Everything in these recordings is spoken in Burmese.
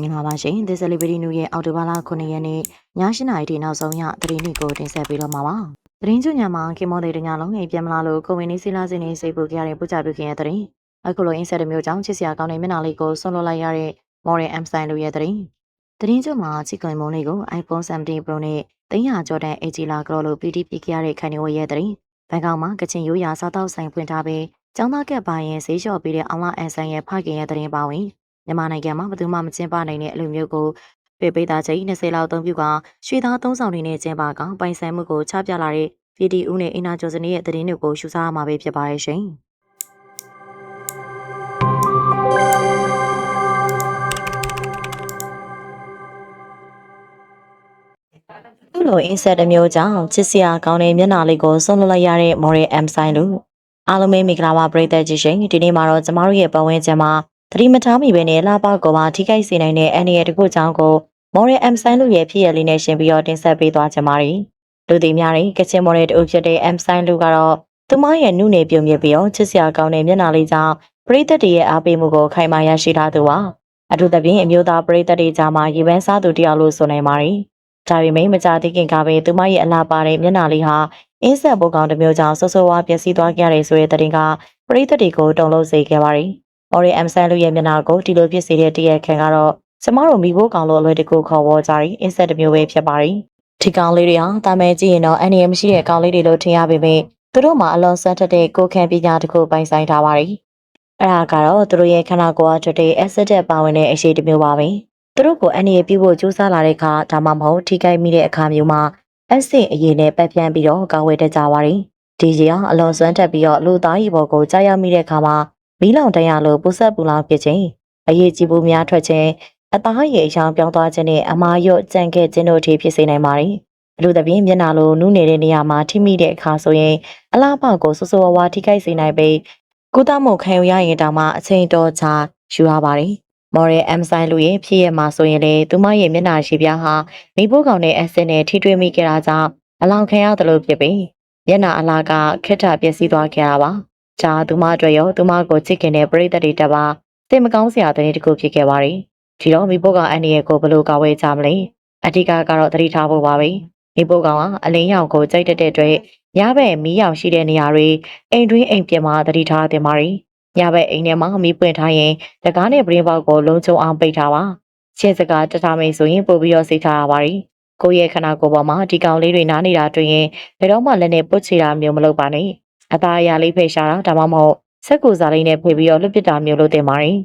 မင်္ဂလာပါရှင်။ The Celebrity News ရဲ့အော်တိုဘာလ9ရက်နေ့ည7:00နာရီထိနောက်ဆုံးရသတင်းတွေကိုတင်ဆက်ပေးတော့မှာပါ။သတင်းကျွညာမှာကင်မော်ဒေတညလုံးအိမ်ပြန်မလာလို့ကိုဝင်နေစီလာစင်းနေစိတ်ပူခဲ့ရတဲ့ပူကြပြုခင်ရဲ့သတင်း။အခုလိုအင်းဆက်တစ်မျိုးကြောင့်ချစ်စရာကောင်းတဲ့မျက်နှာလေးကိုဆွန့်လွတ်လိုက်ရတဲ့ Modern M Style တို့ရဲ့သတင်း။သတင်းကျွမှာချစ်ကွန်မုံလေးကို iPhone 17 Pro နဲ့300ကျော်တန် AG လာကရောလို့ PD ပြခဲ့ရတဲ့ခိုင်နေဝရဲ့သတင်း။ဘန်ကောက်မှာကချင်ရိုးရာစားတောက်ဆိုင်ဖွင့်ထားပြီးကျောင်းသားကပ်ပါရင်ဈေးလျှော့ပေးတဲ့အောင်လာအန်ဆန်ရဲ့ဖခင်ရဲ့သတင်းပါဝင်။ မြန်မာနိုင်ငံမှာဘယ်သူမှမကျင်းပနိုင်တဲ့အလိုမျိုးကိုပေပိသားချိန်20လောက်အသုံးပြုကရွှေသားသုံးဆောင်တွေနဲ့ကျင်းပကပိုင်ဆိုင်မှုကိုချပြလာတဲ့ပြည်တီဦးနဲ့အင်နာကျော်စနေရဲ့သတင်းတွေကိုရှုစားရမှာပဲဖြစ်ပါရဲ့ရှင်။ခုလိုအင်းဆက်တစ်မျိုးကြောင့်ချစ်စရာကောင်းတဲ့မျက်နှာလေးကိုဆုံးလွတ်လိုက်ရတဲ့ Moral M Sign လို့အားလုံးပဲမင်္ဂလာပါပရိသတ်ကြီးရှင်ဒီနေ့မှာတော့ကျမတို့ရဲ့ပတ်ဝန်းကျင်မှာ သတိမထားမိပဲနဲ့လှပကောပါထိခိုက်စေနိုင်တဲ့အန္တရာယ်တစ်ခုကြောင့်ကို Moral M Sign လို့ရဲ့ဖြစ်ရလေးနဲ့ရှင်ပြီးတော့တင်ဆက်ပေးသွားကြပါမယ်လူသိများတဲ့ကချင် Moral တူဖြစ်တဲ့ M Sign လူကတော့သူမရဲ့နှုတ်နယ်ပြုံမြပြီးတော့ချစ်စရာကောင်းတဲ့မျက်နှာလေးကြောင့်ပရိသတ်တွေရဲ့အားပေးမှုကိုခိုင်မာရရှိထားသူပါအထူးသဖြင့်အမျိုးသားပရိသတ်တွေကြားမှာရေပန်းစားသူတယောက်လို့ဆိုနိုင်ပါတယ်ဒါပေမဲ့မကြသေးခင်ကပဲသူမရဲ့အလားပါတဲ့မျက်နှာလေးဟာအင်းဆက်ဘုတ်ကောင်တစ်မျိုးကြောင့်ဆော့ဆော့ဝါပျက်စီးသွားကြရတယ်ဆိုတဲ့သတင်းကပရိသတ်တွေကိုတုံ့လို့စေခဲ့ပါတယ်။ Ori M ဆန်လူရဲ့မျက်နှာကိုဒီလိုဖြစ်စေတဲ့တရက်ခံကတော့ကျမတို့မိဖို့ကောင်လို့အလွယ်တကူခေါ်ဝေါ်ကြတယ်အင်းဆက်တစ်မျိုးပဲဖြစ်ပါတယ်။ဒီကောင်လေးတွေဟာတာမဲကြည့်ရင်တော့အန်ရီမရှိတဲ့ကောင်လေးတွေလို့ထင်ရပေမဲ့သူတို့မှာအလွန်ဆန်းထက်တဲ့ကိုယ်ခံပညာတစ်ခုပိုင်ဆိုင်ထားပါတယ်။အဲ့ဒါကတော့သူတို့ရဲ့ခန္ဓာကိုယ်အထွက်တဲ့ asset တက်ပါဝင်တဲ့အရှိတစ်မျိုးပါပဲ။သူတို့ကိုအန်ရီပြုဖို့ကြိုးစားလာတဲ့အခါဒါမှမဟုတ်ထိခိုက်မိတဲ့အခါမျိုးမှာအဆင့်အရေးနဲ့ပတ်ပြန်ပြီးတော့ကာဝယ်တတ်ကြပါတယ်။ဒီကြီးအောင်အလွန်စွမ်းတက်ပြီးတော့လူသားကြီးဘော်ကိုကြားရမိတဲ့အခါမှာ မီးလောင်တန်းရလို့ပူဆက်ပူလောင်ဖြစ်ခြင်းအရေးကြီးမှုများထွက်ခြင်းအသားရည်အယောင်ပြောင်းသွားခြင်းနဲ့အမာရွတ်ကြံခဲ့ခြင်းတို့အထိဖြစ်စေနိုင်ပါတယ်။အလူသဖြင့်မျက်နှာလိုနူးနေတဲ့နေရာမှာထိမိတဲ့အခါဆိုရင်အလားပေါက်ကိုဆူဆူဝါးဝါထိခိုက်စေနိုင်ပြီးကုသမှုခံယူရရင်တောင်မှအချိန်တော်ကြာယူရပါတယ်။ Moral M sign လူရဲ့ဖြစ်ရမှာဆိုရင်လေသူမရဲ့မျက်နှာရှိပြားဟာမိဖို့ကောင်တဲ့အဆင့်နဲ့ထိတွေ့မိခဲ့တာကြောင့်အလောင်ခံရတယ်လို့ဖြစ်ပြီးမျက်နှာအလားကခက်ထပျက်စီးသွားခဲ့တာပါ။ ဂျာသူမအတွက်ရောသူမကိုချစ်ခင်တဲ့ပရိသတ်တွေတပါစိတ်မကောင်းစရာတဲ့တစ်ခုဖြစ်ခဲ့ပါတယ်။ဒီတော့မိဖို့ကောင်အန်ဒီရဲ့ကိုဘလို့ကာဝဲကြမလဲ။အဓိကကတော့သတိထားဖို့ပါပဲ။မိဖို့ကောင်ကအလင်းရောင်ကိုကြိုက်တဲ့အတွက်ညဘက်မီးရောင်ရှိတဲ့နေရာတွေအိမ်တွင်းအိမ်ပြင်မှာသတိထားတင်ပါတယ်။ညဘက်အိမ်ထဲမှာမီးပွင့်ထားရင်တကားနဲ့ပြင်းပေါက်ကိုလုံးချုံအောင်ပိတ်ထားပါ။ခြေစကားတထားမိတ်ဆိုရင်ပို့ပြီးတော့စိတ်ထားရပါတယ်။ကိုယ့်ရဲ့ခန္ဓာကိုယ်ပေါ်မှာဒီကောင်လေးတွေနားနေတာတွေ့ရင်ဘယ်တော့မှလည်းနဲ့ပုတ်ချတာမျိုးမလုပ်ပါနဲ့ အသားအရာလေးဖိတ်ရှာတာဒါမှမဟုတ်စက်ကူစားလေးနဲ့ဖွေပြီးတော့လွတ်ပစ်တာမျိုးလုပ်တင်ပါတယ်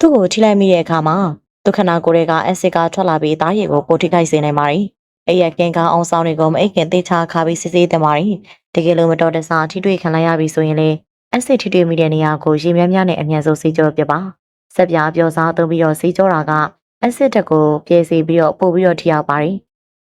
သူ့ကိုထိလိုက်မိတဲ့အခါမှာဒုက္ခနာကိုယ်ကအက်စစ်ကထွက်လာပြီးသားရည်ကိုပိုထိခိုက်စေနိုင်ပါတယ်အဲ့ရကင်ကအောင်ဆောင်တွေကိုမအိတ်ခင်သေးချခါပြီးစစ်ဆေးတင်ပါတယ်တကယ်လို့မတော်တဆထိတွေ့ခံလိုက်ရပြီဆိုရင်လေအက်စစ်ထိတွေ့မိတဲ့နေရာကိုရေမြန်းမြန်းနဲ့အမြန်ဆုံးစီးကြောပြပါဆက်ပြားပြောစားသုံးပြီးတော့စီးကြောတာကအက်စစ်တက်ကိုပြည့်စီပြီးတော့ပို့ပြီးတော့ထိရောက်ပါတယ်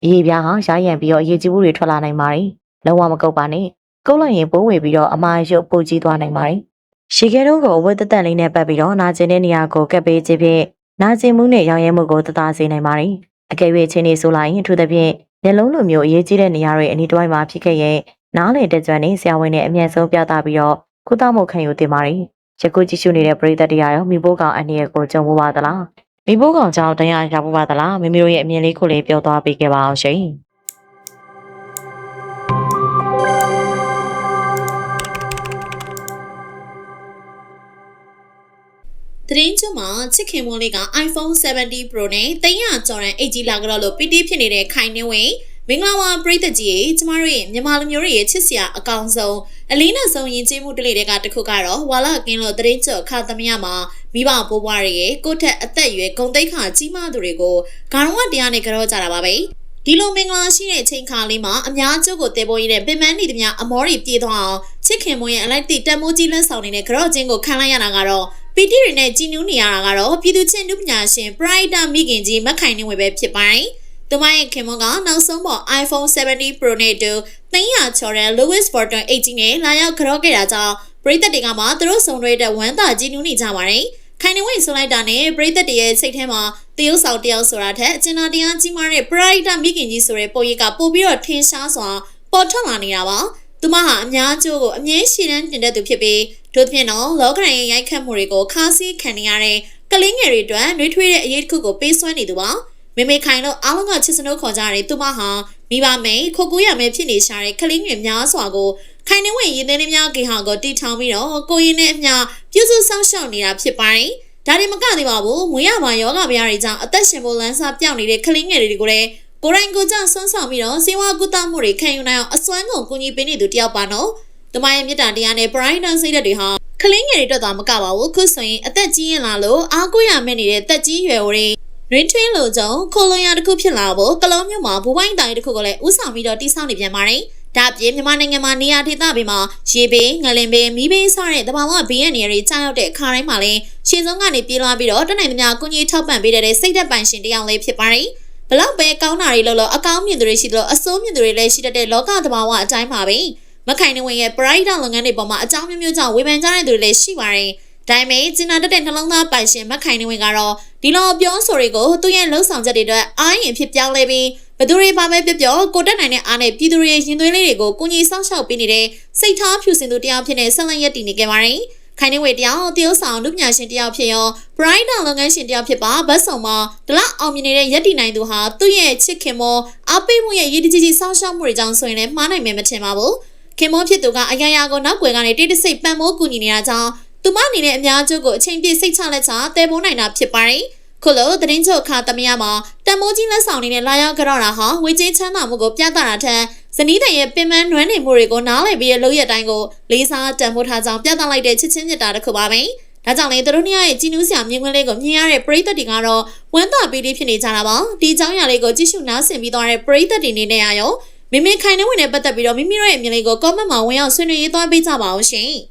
ရေပြားဟာရိုင်းရံပြီးတော့ရေကြီးမှုတွေထွက်လာနိုင်ပါတယ်လုံးဝမကုတ်ပါနဲ့ ကုတ်လိုက်ရင်ပိုးဝေပြီးတော့အမားရုပ်ပိုကြီးသွားနိုင်ပါတယ်။ရှီခဲတုံးကိုအဝတ်သက်သက်လေးနဲ့ပတ်ပြီးတော့နာကျင်တဲ့နေရာကိုကပ်ပေးခြင်းဖြင့်နာကျင်မှုနဲ့ရောင်ရဲမှုကိုတသားစေနိုင်ပါတယ်။အကယ်၍ချင်းနေဆိုလိုက်ရင်အထူးသဖြင့်မျက်လုံးလိုမျိုးအရေးကြီးတဲ့နေရာတွေအနီးတစ်ဝိုက်မှာဖြစ်ခဲ့ရင်နားလေတက်ကြွနေဆရာဝန်နဲ့အမြင့်ဆုံးပြသပြီးတော့ကုသမှုခံယူတင်ပါတယ်။ယခုကြည့်ရှုနေတဲ့ပရိသတ်တရားရောမိဘကောင်အနေနဲ့ကိုကြုံဖို့ပါသလား။မိဘကောင်ကြောင့်တရားရဖို့ပါသလားမိမိတို့ရဲ့အမြင်လေးကိုလေးပြောသွားပေးခဲ့ပါအောင်ရှင်။ သတင်းကျွမှာချစ်ခင်မွန်လေးက iPhone 70 Pro နဲ့300ကျော်ရန် 8G လာကြတော့လို့ PT ဖြစ်နေတဲ့ခိုင်နေဝင်မင်္ဂလာပါပရိသတ်ကြီးရေကျမတို့ရဲ့မြန်မာလူမျိုးတွေရဲ့ချစ်စရာအကောင်ဆုံးအလေးနဲ့ဆုံးရင်ကျေးမှုတလေးတွေကတစ်ခုကတော့ဝါလာကင်းလို့သတင်းကျော်ခါသမယမှာမိဘဘိုးဘွားတွေရဲ့ကိုယ့်ထက်အသက်အရွယ်ဂုံတိတ်ခါကြီးမားသူတွေကိုဂါရုံးကတရားနဲ့ကြောကြတာပါပဲဒီလိုမင်္ဂလာရှိတဲ့အချိန်ခါလေးမှာအများကျုပ်ကိုတေပေါ်ရင်းနဲ့ပင်မနေသမျှအမောတွေပြေးသွားအောင်ချစ်ခင်မွန်ရဲ့အလိုက်တိတက်မိုးကြီးလက်ဆောင်နေတဲ့ကြော့ချင်းကိုခံလိုက်ရတာကတော့ ပီတီတွေနဲ့ကြည်နူးနေရတာကတော့ပြည်သူချင်းနုပညာရှင် Pride မိခင်ကြီးမက်ခိုင်နေဝယ်ပဲဖြစ်ပါတယ်။သူမရဲ့ခင်မွန်ကနောက်ဆုံးပေါ် iPhone 70 Pro နဲ့တူ300ချော်တဲ့ Louis Vuitton 18နဲ့လာရောက်ကြော့ခဲ့တာကြောင့်ပရိသတ်တွေကမှသူတို့စုံတွေတဲ့ဝမ်းသာကြည်နူးနေကြပါတယ်။ခိုင်နေဝင်းဆိုလိုက်တာနဲ့ပရိသတ်တွေရဲ့စိတ်ထဲမှာတရုပ်ဆောင်တယောက်ဆိုတာထက်အကျဉ်းသားတရားကြီးမားတဲ့ Pride မိခင်ကြီးဆိုတဲ့ပုံရိပ်ကပို့ပြီးတော့ထင်ရှားစွာပေါ်ထွက်လာနေတာပါ။ သူမဟာအများကျိုးကိုအမြဲရှည်တန်းတင်တဲ့သူဖြစ်ပြီးတို့ဖြင့်တော့လောကရန်ရဲ့ရိုက်ခတ်မှုတွေကိုခါးစည်းခံနေရတဲ့ကလင်းငယ်တွေအတွက်နှွေးထွေးတဲ့အရေးတစ်ခုကိုပေးစွမ်းနေသူပါမေမေခိုင်လို့အားလုံးကချစ်စနိုးခေါ်ကြတဲ့သူမဟာမိဘမိန်ခိုကိုရမဲဖြစ်နေရှာတဲ့ကလင်းငယ်များစွာကိုခိုင်နှဝင်ရင်းနှင်းများဂေဟာကိုတီထောင်ပြီးတော့ကိုရင်နဲ့အမျှပြုစုဆောင်ရှောက်နေတာဖြစ်ပါတယ်ဒါတွေမကသေးပါဘူးမွေးရပါယောဂဗျာတွေကြောင့်အသက်ရှင်ဖို့လမ်းစာပြောင်းနေတဲ့ကလင်းငယ်တွေကိုလည်း ကိုရိုင်းကိုကြောင့်ဆွမ်းဆောင်ပြီးတော့ဇေဝကုသမှုတွေခံယူနိုင်အောင်အစွမ်းကုန်ကူညီပေးနေသူတယောက်ပါနော်။တမရဲ့မြတ်တာတရားနဲ့ Brighton စိတ်ဓာတ်တွေဟာကလင်းငယ်တွေတော့တာမကပါဘူးခုဆိုရင်အသက်ကြီးရင်လာလို့အားကိုးရမဲ့နေတဲ့တက်ကြီးရွယ်တွေရင်းထွင်းလို့ကြောင့်ခိုလွန်ရတစ်ခုဖြစ်လာဖို့ကလုံးမြို့မှာဘူပိုင်းတိုင်းတစ်ခုကိုလည်းဥဆောင်ပြီးတော့တိစောက်နေပြန်ပါတယ်။ဒါအပြင်မြန်မာနိုင်ငံမှာနေရာဒေသတွေမှာရေဘေးငလင်ဘေးမီးဘေးစတဲ့တဘာဝဘေးရန်နေရာတွေကြားရောက်တဲ့အခါတိုင်းမှာလည်းရှင်းဆုံးကနေပြေးလာပြီးတော့တနိုင်သမျှကုညီထောက်ပံ့ပေးတဲ့စိတ်သက်ပိုင်ရှင်တယောက်လေးဖြစ်ပါတယ်။ ဘလောက်ပဲကောင်းတာတွေလို့လို့အကောင်းမြင်သူတွေရှိလို့အဆိုးမြင်သူတွေလည်းရှိတတ်တဲ့လောကသဘာဝအတိုင်းပါပဲမခိုင်နေဝင်ရဲ့ pride လုပ်ငန်းတွေပေါ်မှာအကြောင်းမျိုးမျိုးကြောင့်ဝေဖန်ကြတဲ့သူတွေလည်းရှိပါတယ်ဒါပေမဲ့ကျင်နာတတ်တဲ့နှလုံးသားပိုင်ရှင်မခိုင်နေဝင်ကတော့ဒီလိုပြောဆိုတွေကိုသူ့ရဲ့လှုပ်ဆောင်ချက်တွေအတွက်အားရင်ဖြစ်ပြောင်းလဲပြီးဘသူတွေပါပဲပြောပြောကိုတက်နိုင်တဲ့အားနဲ့ပြည်သူတွေရင်သွေးလေးတွေကိုကိုကြီးစောင့်ရှောက်ပေးနေတဲ့စိတ်ထားဖြူစင်သူတယောက်ဖြစ်နေဆက်လက်ရည်တည်နေကြပါတယ် ခိုင်နေဝေတယောက်တရုတ်ဆောင်လူပညာရှင်တယောက်ဖြစ်ရော Bright လုပ်ငန်းရှင်တယောက်ဖြစ်ပါဘတ်ဆောင်မှာဒလအောင်မြင်နေတဲ့ရက်တီနိုင်သူဟာသူ့ရဲ့ချစ်ခင်မောအားပေးမှုရဲ့ရည်တည်ကြီးစောင့်ရှောက်မှုတွေကြောင့်ဆိုရင်လည်းမှားနိုင်မယ်မထင်ပါဘူးခင်မောဖြစ်သူကအရာရာကိုနောက်ွယ်ကနေတိတ်တဆိတ်ပံ့ပိုးကူညီနေတာကြောင့်သူမအနေနဲ့အများကျိုးကိုအချိန်ပြည့်စိတ်ချလက်ချတဲပိုးနိုင်တာဖြစ်ပါတယ် ခုလိုသတင်းချုပ်ခါသမယမှာတန်မိုးကြီးလက်ဆောင်နေတဲ့လာရောက်ကြတော့တာဟာဝေကြီးချမ်းသာမှုကိုပြသတာထက်ဇနီးတဲ့ရဲ့ပင်ပန်းနွမ်းနေမှုတွေကိုနားလည်ပြီးတဲ့လုပ်ရတိုင်းကိုလေးစားတန်ဖိုးထားကြောင်းပြသလိုက်တဲ့ချစ်ချင်းမြတ်တာတစ်ခုပါပဲ။ဒါကြောင့်လေသူတို့နှစ်ယောက်ရဲ့ကြီးနူးစရာမြင်ကွင်းလေးကိုမြင်ရတဲ့ပရိသတ်တွေကတော့ဝမ်းသာပေးလေးဖြစ်နေကြတာပါ။ဒီအကြောင်းအရာလေးကိုကြည့်ရှုနားဆင်ပြီးသွားတဲ့ပရိသတ်တွေနေနဲ့ရရောမိမိခိုင်နေဝင်နဲ့ပတ်သက်ပြီးတော့မိမိတို့ရဲ့အမြင်လေးကို comment မှာဝင်ရောက်ဆွေးနွေးရေးသွားပေးကြပါအောင်ရှင်။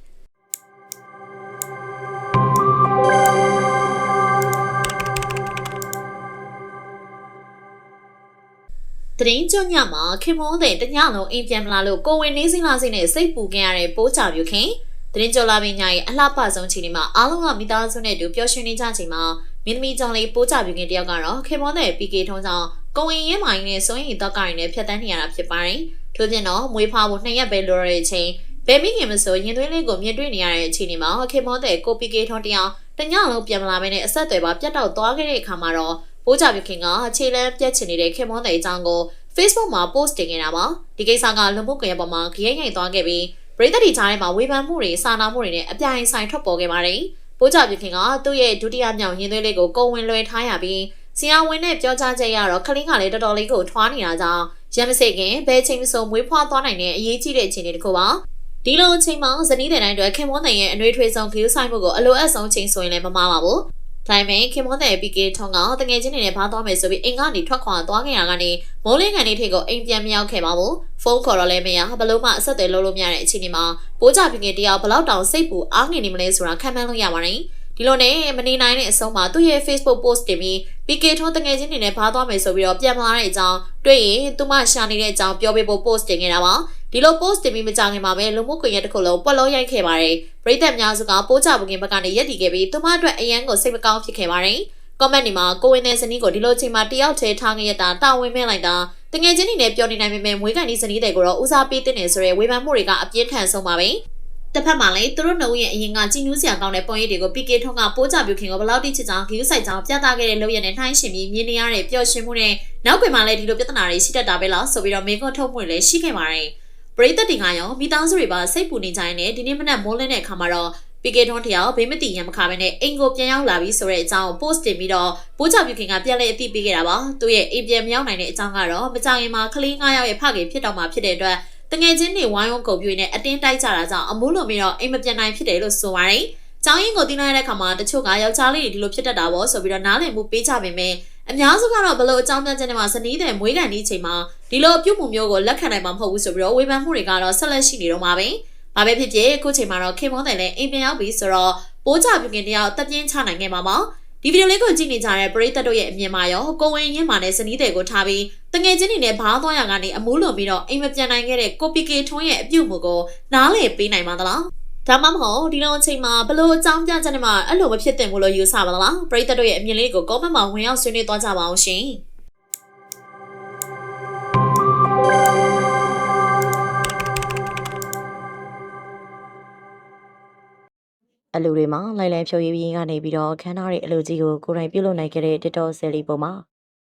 တရင်ကြညမှာခင်မုန်းတဲ့တညလုံးအိမ်ပြန်မလာလို့ကိုဝင်နေစိမ့်လာစိမ့်နဲ့စိတ်ပူခဲ့ရတဲ့ပိုးချပြုခင်တရင်ကြလာပင်ညာရဲ့အလှပဆုံးချိန်ဒီမှာအားလုံးကမိသားစုနဲ့တူပျော်ရွှင်နေကြချိန်မှာမင်းသမီးကြောင့်လေးပိုးချပြုခင်တယောက်ကတော့ခင်မုန်းတဲ့ PK ထုံးကြောင့်ကိုဝင်ရဲမိုင်းနဲ့စွန့်ရည်တော့ကိုင်းနဲ့ဖြတ်တန်းနေရတာဖြစ်ပါတယ်ထို့ပြင်တော့မွေးဖွားဖို့နှစ်ရက်ပဲလိုရတဲ့အချိန်ဘယ်မိခင်မဆိုရင်သွေးလေးကိုမြင်တွေ့နေရတဲ့အချိန်ဒီမှာခင်မုန်းတဲ့ကို PK ထုံးတယောက်တညလုံးပြန်မလာဘဲနဲ့အဆက်အသွယ်ပါပြတ်တောက်သွားခဲ့တဲ့အခါမှာတော့ ပိုးချပြုခင်ကခြေလမ်းပြတ်ချင်နေတဲ့ခင်မွန်းတဲ့အကြောင်းကို Facebook မှာ post တင်ခဲ့တာပါဒီကိစ္စကလူမှုကွန်ရက်ပေါ်မှာခရိုက်ရိုက်သွားခဲ့ပြီးပရိသတ်တွေကြားထဲမှာဝေဖန်မှုတွေစာနာမှုတွေနဲ့အပြိုင်ဆိုင်ထွက်ပေါ်ခဲ့ပါတယ်ပိုးချပြုခင်ကသူ့ရဲ့ဒုတိယမြောက်ရင်းသွေးလေးကိုကိုဝင်လွယ်ထားရပြီးဆရာဝန်နဲ့ပြောကြားချက်ရတော့ခလင်းကလည်းတော်တော်လေးကိုထွားနေတာကြောင့်ရမ်းမစိခင်ဘယ်ချိန်မဆိုမွေးဖွားသွားနိုင်တဲ့အရေးကြီးတဲ့အခြေအနေတစ်ခုပါဒီလိုအချိန်မှာဇနီးတဲ့တိုင်းအတွက်ခင်မွန်းတဲ့ရဲ့အနှွေးထွေးဆုံးဂရုစိုက်မှုကိုအလိုအပ်ဆုံးချိန်ဆိုရင်လည်းမမှားပါဘူး ဒါပေမဲ့ခင်မွန်းတဲ့ PK ထုံးကတငယ်ချင်းတွေနဲ့ဘာသွားမယ်ဆိုပြီးအိမ်ကနေထွက်ခွာသွားခဲ့ရတာကနေမိုးလင်းကန်လေးထိပ်ကိုအိမ်ပြန်မရောက်ခဲ့ပါဘူးဖုန်းခေါ်တော့လည်းမရဘလို့မှအဆက်အသွယ်လုပ်လို့မရတဲ့အခြေအနေမှာပိုးကြ PK တယောက်ဘလောက်တောင်စိတ်ပူအားငယ်နေမလဲဆိုတာခံမှန်းလို့ရပါတယ် ဒီလိုနဲ့မနေနိုင်တဲ့အဆုံးမှာသူ့ရဲ့ Facebook post တင်ပြီး PK ထုံးတငယ်ချင်းတွေနဲ့ဘာသွားမယ်ဆိုပြီးတော့ပြန်မလာတဲ့အကြောင်းတွေ့ရင်သူမရှာနေတဲ့အကြောင်းပြောပေးဖို့ post တင်ခဲ့တာပါဒီလို post တင်ပြီးမကြခင်မှာပဲလူမှုကွန်ရက်တစ်ခုလုံးပွက်လုံးရိုက်ခဲ့ပါတယ်ပရိသတ်များစုကပိုးချပကင်ဘက်ကနေရက်တည်ခဲ့ပြီးသူမအတွက်အရန်ကိုစိတ်မကောင်းဖြစ်ခဲ့ပါတယ် comment ဒီမှာကိုဝင်တဲ့ဇနီးကိုဒီလိုချိန်မှာတယောက်တည်းထားခဲ့ရတာတာဝန်မဲ့လိုက်တာတငယ်ချင်းတွေနဲ့ပြောနေနိုင်ပေမဲ့မွေးကန်ဒီဇနီးတွေကိုတော့ဦးစားပေးတဲ့နေဆိုရဲဝေဖန်မှုတွေကအပြင်းထန်ဆုံးပါပဲ တစ်ဖက်မှာလည်းသူတို့နှုတ်ရဲ့အရင်ကကြည်နူးစရာကောင်းတဲ့ပုံရိပ်တွေကို PK ထုံးကပိုးကြပြုခင်ကိုဘလောက်တိချစ်ကြောင်းဂယူးဆိုင်ကြောင်းပြသခဲ့တဲ့လုပ်ရတဲ့နှိုင်းရှင်ပြီးမြင်နေရတဲ့ပျော်ရွှင်မှုနဲ့နောက်ကွယ်မှာလည်းဒီလိုပြဿနာတွေရှိတတ်တာပဲလားဆိုပြီးတော့မေခွန်းထုတ်မှုတွေလည်းရှိခဲ့ပါတယ်ပရိသတ်တွေကရောမိသားစုတွေပါစိတ်ပူနေကြရင်ဒီနေ့မနက်မိုးလင်းတဲ့အခါမှာတော့ PK ထွန်းတယောက်ဘေးမတိရံမခါပဲနဲ့အိမ်ကိုပြန်ရောက်လာပြီဆိုတဲ့အကြောင်း post တင်ပြီးတော့ပိုးချပြုခင်ကပြန်လဲအသိပေးခဲ့တာပါသူရဲ့အိမ်ပြန်မရောက်နိုင်တဲ့အကြောင်းကတော့မကြောင်ရင်မှာကလေး9ယောက်ရဲ့ဖခင်ဖြစ်တော့မှာဖြစ်တဲ့အတွက် တငယ်ချင်းတွေဝိုင်းဝန်းကုန်ပြွေနဲ့အတင်းတိုက်ကြတာကြောင့်အမိုးလိုပြီးတော့အိမ်မပြန်နိုင်ဖြစ်တယ်လို့ဆိုပါတယ်ကျောင်းရင်းကိုတင်လိုက်တဲ့အခါမှာတချို့ကယောက်ျားလေးတွေဒီလိုဖြစ်တတ်တာပေါ့ဆိုပြီးတော့နားလည်မှုပေးကြပေမဲ့အများစုကတော့ဘလို့အကြောင်းပြချက်နဲ့မှဇနီးတဲ့မွေးကန်ဒီချိန်မှာဒီလိုအပြုတ်မှုမျိုးကိုလက်ခံနိုင်မှာမဟုတ်ဘူးဆိုပြီးတော့ဝေဖန်မှုတွေကတော့ဆက်လက်ရှိနေတော့မှာပဲ။ဘာပဲဖြစ်ဖြစ်အခုချိန်မှာတော့ခင်မွန်းတယ်လည်းအိမ်ပြန်ရောက်ပြီဆိုတော့ပိုးချပြုခင်တယောက်တက်ပြင်းချနိုင်ခဲ့မှာပါ။ ဒီဗီဒီယိုလေးကိုကြည့်နေကြတဲ့ပရိသတ်တို့ရဲ့အမြင်မှာရောကိုဝင်ရင်းမာနဲ့ဇနီးတဲ့ကိုထားပြီးတငယ်ချင်းတွေနဲ့ဘားသွားရကနေအမူးလွန်ပြီးတော့အိမ်မပြန်နိုင်ခဲ့တဲ့ကိုပီကေထွန်းရဲ့အပြုတ်မှုကိုနားလည်ပေးနိုင်ပါသလား။ဒါမှမဟုတ်ဒီလိုအချိန်မှာဘလို့အကြောင်းပြချက်နဲ့မှအဲ့လိုမဖြစ်သင့်ဘူးလို့ယူဆပါလားပရိသတ်တို့ရဲ့အမြင်လေးကို comment မှာဝင်ရောက်ဆွေးနွေးသွားကြပါအောင်ရှင် အလူတွေမှာလိုက်လံဖြိုရည်ရင်းကနေပြီးတော့ခန်းသားရဲ့အလူကြီးကိုကိုယ်တိုင်ပြုလုပ်နိုင်ခဲ့တဲ့ TikTok ဆယ်လီပုံမှာ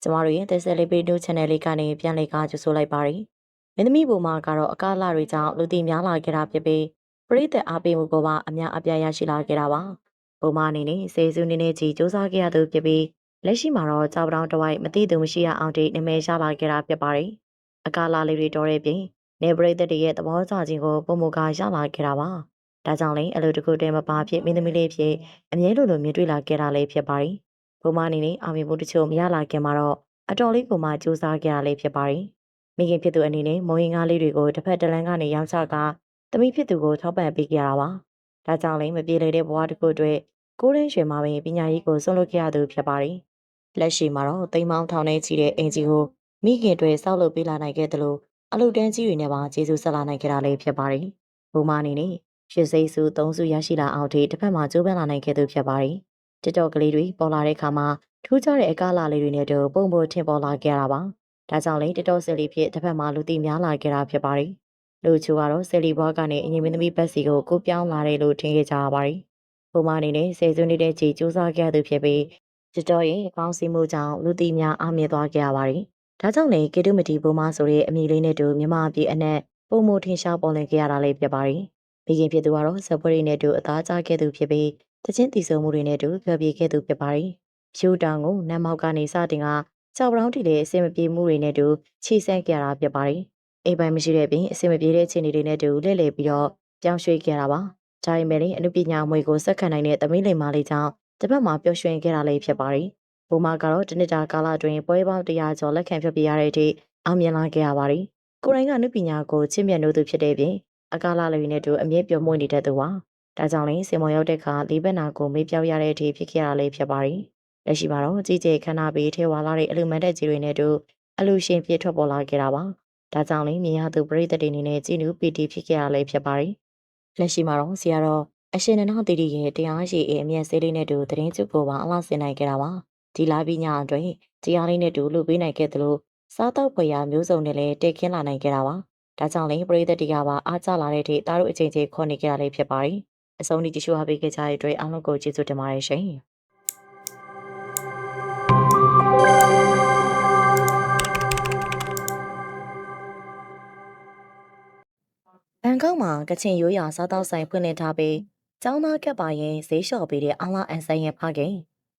ကျမတို့ရဲ့ The Celebrity Channel လေးကနေပြန်လည်ကားကြိုဆိုလိုက်ပါတယ်။မင်းသမီးပုံမှာကတော့အကားလာတွေကြောင့်လူသိများလာခဲ့တာဖြစ်ပြီးပရိသတ်အားပေးမှုကပါအများအပြားရရှိလာခဲ့တာပါ။ပုံမှန်အနေနဲ့စေစုနေနေကြီးစူးစမ်းခဲ့ရသူဖြစ်ပြီးလက်ရှိမှာတော့ကြောက်တောင်တစ်ဝိုက်မသိသူမရှိရအောင်တိနာမည်ရလာခဲ့တာဖြစ်ပါတယ်။အကားလာလေးတွေတော်တဲ့ပြင်နေပရိသတ်တွေရဲ့သဘောကျခြင်းကိုပုံမကရလာခဲ့တာပါ။ ဒါကြောင့်လည်းအလုပ်တစ်ခုတည်းမပါဖြစ်မင်းသမီးလေးဖြစ်အမြဲလိုလိုမြင်တွေ့လာခဲ့တာလေးဖြစ်ပါတယ်။ပုံမှန်အနေနဲ့အောင်မြင်မှုတချို့မရလာခင်မှာတော့အတော်လေးကိုမှစူးစမ်းခဲ့ရလေးဖြစ်ပါတယ်။မိခင်ဖြစ်သူအနေနဲ့မုံရင်ကားလေးတွေကိုတစ်ဖက်တစ်လမ်းကနေရောင်းချကာသမီးဖြစ်သူကိုထောက်ပံ့ပေးခဲ့ရတာပါ။ဒါကြောင့်လည်းမပြေလည်တဲ့ဘဝတစ်ခုအတွက်ကိုရင်းရွှေမှာပင်ပညာရေးကိုဆွလုပ်ခဲ့ရသူဖြစ်ပါတယ်။လက်ရှိမှာတော့တိမ်မောင်းထောင်ထဲချီတဲ့အင်ဂျီကိုမိခင်တွေစောက်လုပ်ပေးလာနိုင်ခဲ့တယ်လို့အလုတန်းကြီးတွေနဲ့ပါကျေးဇူးဆက်လာနိုင်ခဲ့တာလေးဖြစ်ပါတယ်။ဘုံမအနေနဲ့ ရှစ်စိတ်စုသုံးစုရရှိလာအောင်ထိတစ်ဖက်မှာကြိုးပမ်းလာနိုင်ခဲ့သူဖြစ်ပါတယ်။ TikTok ကလေးတွေပေါ်လာတဲ့အခါမှာထူးခြားတဲ့အကားလာလေးတွေနဲ့တူပုံပေါ်ထင်ပေါ်လာခဲ့တာပါ။ဒါကြောင့်လည်း TikTok ဆယ်လီဖြစ်တစ်ဖက်မှာလူသိများလာခဲ့တာဖြစ်ပါတယ်။လူချိုကတော့ဆယ်လီဘွားကနေအငြိမ်မင်းသမီးဘက်စီကိုကိုပြောင်းလာတယ်လို့ထင်ခဲ့ကြရပါတယ်။ပုံမှန်အနေနဲ့ဆယ်စုနှစ်တဲ့ချီစူးစမ်းခဲ့သူဖြစ်ပြီး TikTok ရဲ့အကောင်းစီးမှုကြောင့်လူသိများအားမြင်သွားခဲ့ရပါတယ်။ဒါကြောင့်လည်းကေတုမတီပုံမဆိုတဲ့အမည်လေးနဲ့တူမြမအပြည့်အနက်ပုံမထင်ရှားပေါ်လင်ခဲ့ရတာလေးဖြစ်ပါတယ်။ မိခင်ဖြစ်သူကတော့ဇပွဲတွေနဲ့တူအသားကျခဲ့သူဖြစ်ပြီးတချင်းတီဆုံမှုတွေနဲ့တူဖျော်ဖြေခဲ့သူဖြစ်ပါတယ်။ဖြူတောင်ကိုနမ်းမောက်ကနေစတင်ကကြောက်ပြောင်းတီလေးအစင်မပြေမှုတွေနဲ့တူခြိဆန့်ခဲ့ရတာဖြစ်ပါတယ်။အိမ်ပိုင်မရှိတဲ့ပြင်အစင်မပြေတဲ့အခြေအနေတွေနဲ့တူလှည့်လည်ပြီးတော့ပြောင်းရွှေ့ခဲ့တာပါ။ဒါပေမဲ့လည်းအနုပညာအမွေကိုစက္ကန့်နိုင်တဲ့သမီးလိမ္မာလေးကြောင့်တစ်ပတ်မှာပျော်ရွှင်ခဲ့တာလေးဖြစ်ပါတယ်။ဘုံမကတော့တနစ်တာကာလအတွင်းပွဲပေါင်း100ကျော်လက်ခံဖြတ်ပြရတဲ့အထိအောင်မြင်လာခဲ့ရပါတယ်။ကိုရိုင်းကအနုပညာကိုချစ်မြတ်နိုးသူဖြစ်တဲ့ပြင် အကားလာလေးနဲ့တူအမြဲပျော်မွေ့နေတဲ့သူပါ။ဒါကြောင့်လည်းစင်မော်ရောက်တဲ့အခါလေးဘက်နာကိုမေးပြောက်ရတဲ့အထိဖြစ်ခဲ့ရလေးဖြစ်ပါတယ်။လက်ရှိမှာတော့ကြီးကျယ်ခမ်းနားပြီးထဲဝါလာတဲ့အလူမန်တက်ကြီးတွေနဲ့တူအလူရှင်ပြည့်ထွက်ပေါ်လာခဲ့တာပါ။ဒါကြောင့်လည်းမြင်ရသူပရိသတ်တွေအနေနဲ့ကြည်နူးပီတီဖြစ်ခဲ့ရလေးဖြစ်ပါတယ်။လက်ရှိမှာတော့ဆရာတော်အရှင်နန္ဒတီတီရဲ့တရားရှိအအမြတ်ဆေးလေးနဲ့တူသတင်းကျုပ်ကိုပါအလားဆင်နိုင်ခဲ့တာပါ။ဒီလာပြီးညအတွင်းတရားလေးနဲ့တူလူပေးနိုင်ခဲ့သလိုစားတော့ဖွယ်ရာမျိုးစုံနဲ့လည်းတိတ်ခင်းလာနိုင်ခဲ့တာပါ။ ဒါကြောင့်လည်းပရိသတ်တွေကပါအားကျလာတဲ့အထိတားတို့အချိန်ချင်းခေါ်နေကြရလေးဖြစ်ပါတယ်။အဆုံးထိကြည့်ရှုအားပေးခဲ့ကြတဲ့အတွက်အားလုံးကိုကျေးဇူးတင်ပါတယ်ရှင်။ဘန်ကောက်မှာကချင်ရိုးရာစားတောက်ဆိုင်ဖွင့်လှစ်ထားပြီးကျောင်းသားကပ်ပါရင်ဈေးလျှော့ပေးတဲ့အင်လာအန်ဆိုင်ရဲ့ဖခင်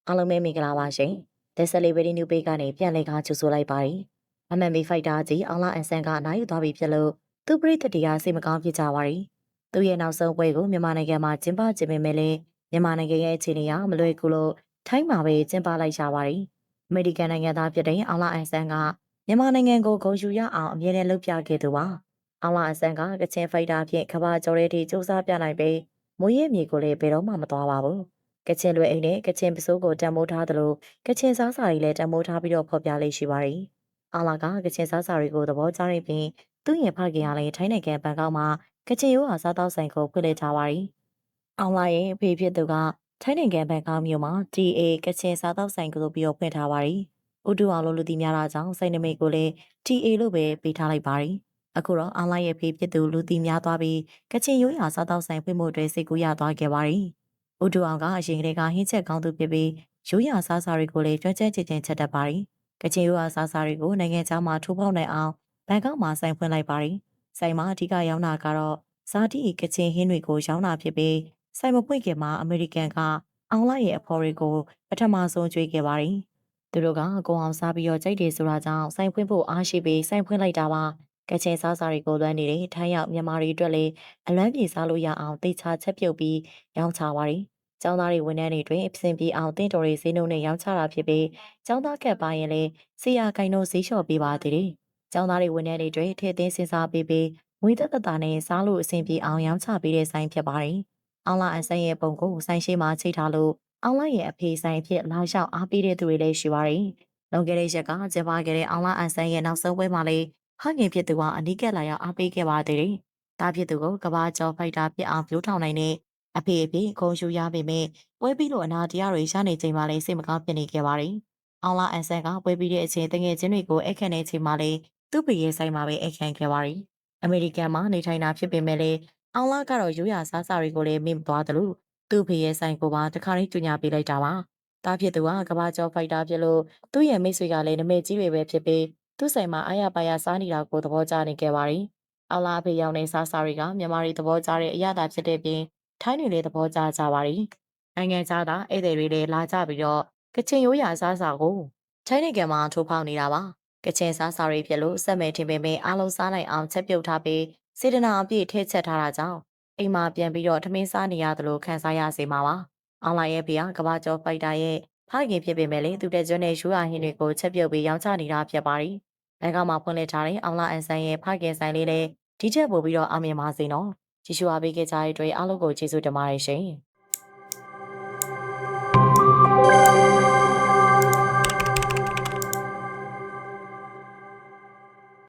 အားလုံးပဲမင်္ဂလာပါရှင်။ The Celebrity New Page ကနေပြန်လည်ကားကြိုဆိုလိုက်ပါတယ်။ MMA Fighter ကြီးအင်လာအန်ဆန်ကအနိုင်ယူသွားပြီဖြစ်လို့သူပရိသတ်တွေကစိတ်မကောင်းဖြစ်ကြပါရီ။သူရဲ့နောက်ဆုံးပွဲကိုမြန်မာနိုင်ငံမှာကျင်းပကျင်းပမယ်လေမြန်မာနိုင်ငံရဲ့အခြေအနေအရမလွယ်ကူလို့ထိုင်းမှာပဲကျင်းပလိုက်ကြပါရီ။အမေရိကန်နိုင်ငံသားဖြစ်တဲ့အင်လာအန်ဆန်ကမြန်မာနိုင်ငံကိုဂုဏ်ယူရအောင်အမြဲတမ်းလှုပ်ပြခဲ့သူပါ။အောင်လာအဆန်ကကချင်ဖိုက်တာဖြင့်ကဘာကျော်တဲ့ထိစူးစမ်းပြနိုင်ပြီးမွေးရမြေကိုလည်းဘယ်တော့မှမသွားပါဘူး။ကချင်လွယ်အိမ်နဲ့ကချင်ပစိုးကိုတံမိုးထားသလိုကချင်စားစာတွေလည်းတံမိုးထားပြီးတော့ဖော်ပြလေးရှိပါရီ။ အောင်လာကကချင်စားစာတွေကိုသဘောကျနေပြီးသူ့ရဲ့ဖခင်ကလည်းထိုင်းနိုင်ငံဘန်ကောက်မှာကချင်ရိုးဟာစားတောက်ဆိုင်ကိုဖွင့်လှစ်ထားပါရီ။အောင်လာရဲ့အဖေဖြစ်သူကထိုင်းနိုင်ငံဘန်ကောက်မြို့မှာ TA ကချင်စားတောက်ဆိုင်ကိုပြီးတော့ဖွင့်ထားပါရီ။ဥတူအောင်လို့လူသိများတာကြောင့်စိတ်နမိတ်ကိုလည်း TA လို့ပဲပေးထားလိုက်ပါရီ။အခုတော့အွန်လိုင်းရဲ့ဖေးဖြစ်သူလူသိများသွားပြီးကချင်ရိုးရာစားတောက်ဆိုင်ဖွင့်ဖို့အတွက်စိတ်ကူးရသွားခဲ့ပါရီ။ဦးတူအောင်ကအရင်ကတည်းကဟင်းချက်ကောင်းသူဖြစ်ပြီးရိုးရာစားစာတွေကိုလည်းကြွကြဲချင်ချင်ချက်တတ်ပါရီ။ ကချင်ရိုးရာစားစာတွေကိုနိုင်ငံခြားမှာထိုးပေါက်နိုင်အောင်ဘန်ကောက်မှာဆိုင်ဖွင့်လိုက်ပါရီ။ဆိုင်မှာအဓိကရောင်းတာကတော့ဇာတိကချင်ဟင်းတွေကိုရောင်းတာဖြစ်ပြီးဆိုင်မပွင့်ခင်မှာအမေရိကန်ကအွန်လိုင်းရဲ့အဖော်တွေကိုပထမဆုံးကြွေးခဲ့ပါရီ။သူတို့ကကိုအောင်စားပြီးတော့ကြိုက်တယ်ဆိုတာကြောင့်ဆိုင်ဖွင့်ဖို့အားရှိပြီးဆိုင်ဖွင့်လိုက်တာပါ။ကချင်စားစာတွေကိုလွှမ်းနေတဲ့ထိုင်းရောက်မြန်မာတွေအတွက်လည်းအလွမ်းပြေစားလို့ရအောင်တိတ်ချချက်ပြုတ်ပြီးရောင်းချပါရီ။ ကျောင်းသားတွေဝန်ထမ်းတွေတွင်အစဉ်ပြေအောင်တင်တော်တွေဈေးနှုန်းနဲ့ရောင်းချတာဖြစ်ပြီးကျောင်းသားကပ်ပါရင်လည်းဆေးရကိုင်းတို့ဈေးလျှော့ပေးပါသေးတယ်။ကျောင်းသားတွေဝန်ထမ်းတွေတွင်ထည့်သွင်းစဉ်းစားပေးပြီးငွေသက်သက်သာနဲ့စားလို့အစဉ်ပြေအောင်ရောင်းချပေးတဲ့ဆိုင်ဖြစ်ပါရီ။အောင်လာအဆိုင်ရဲ့ပုံကိုဆိုင်ရှိမှချိတ်ထားလို့အောင်လာရဲ့အဖေဆိုင်ဖြစ်လာလျှောက်အားပေးတဲ့သူတွေလည်းရှိပါရီ။လွန်ခဲ့တဲ့ရက်ကကျင်းပခဲ့တဲ့အောင်လာအန်ဆန်ရဲ့နောက်ဆုံးပွဲမှာလည်းဟငင်ဖြစ်သူကအနီးကပ်လာရောက်အားပေးခဲ့ပါသေးတယ်။တားဖြစ်သူကိုကဘာကျော်ဖိုက်တာပြစ်အောင်ပြိုးထောင်နိုင်တဲ့ အဖေအဖေခုံရှူရပေမဲ့ပွဲပြီးလို့အနာတရားတွေရနေချိန်မှလည်းစိတ်မကောင်းဖြစ်နေခဲ့ပါရီ။အောင်လာအန်ဆန်ကပွဲပြီးတဲ့အချိန်တငယ်ချင်းတွေကိုအခက်နေချိန်မှလည်းသူ့ပရဲ့ဆိုင်မှာပဲအခန့်ခဲ့ပါရီ။အမေရိကန်မှာနေထိုင်တာဖြစ်ပေမဲ့လည်းအောင်လာကတော့ရိုးရာစားစာတွေကိုလည်းမေ့မသွားသလိုသူ့ဖေရဲ့ဆိုင်ကိုပါတခါလေးကြညာပေးလိုက်တာပါတားဖြစ်သူကကဘာကျော်ဖိုက်တာဖြစ်လို့သူ့ရဲ့မိတ်ဆွေကလည်းနမိတ်ကြီးတွေပဲဖြစ်ပြီးသူ့ဆိုင်မှာအားရပါရစားနေတာကိုသဘောကျနေခဲ့ပါရီအော်လာဖေရောက်နေစားစားတွေကမြန်မာတွေသဘောကျတဲ့အရာသာဖြစ်တဲ့ပြင် ထိုင်းတွေလည်းသဘောကျကြပါရီနိုင်ငံခြားသားဧည့်သည်တွေလည်းလာကြပြီးတော့ကချင်ရိုးရာစားစာကိုထိုင်းနိုင်ငံမှာထိုးဖောက်နေတာပါကချင်စားစာတွေဖြစ်လို့စက်မဲ့ထင်ပင်ပင်အားလုံးစားနိုင်အောင်ချက်ပြုတ်ထားပြီးစေတနာအပြည့်ထည့်ချက်ထားတာကြောင့်အိမ်မှာပြန်ပြီးတော့ထမင်းစားနေရတယ်လို့ခံစားရစေမှာပါ။အောင်လိုက်ရဲ့ဖေကကဘာကျော်ဖိုက်တာရဲ့ဖခင်ဖြစ်ပေမဲ့လေသူတဲ့ကျွန်းနဲ့ရှူရဟင်းတွေကိုချက်ပြုတ်ပြီးရောင်းချနေတာဖြစ်ပါရီ။ဘန်ကောက်မှာဖွင့်လှစ်ထားတဲ့အောင်လာအန်ဆန်ရဲ့ဖခင်ဆိုင်လေးလည်းဒီချက်ပို့ပြီးတော့အောင်မြင်ပါစေနော်။ ကြည့်ရှုအားပေးကြတဲ့အတွက်အားလုံးကိုကျေးဇူးတင်ပါတယ်ရှင်။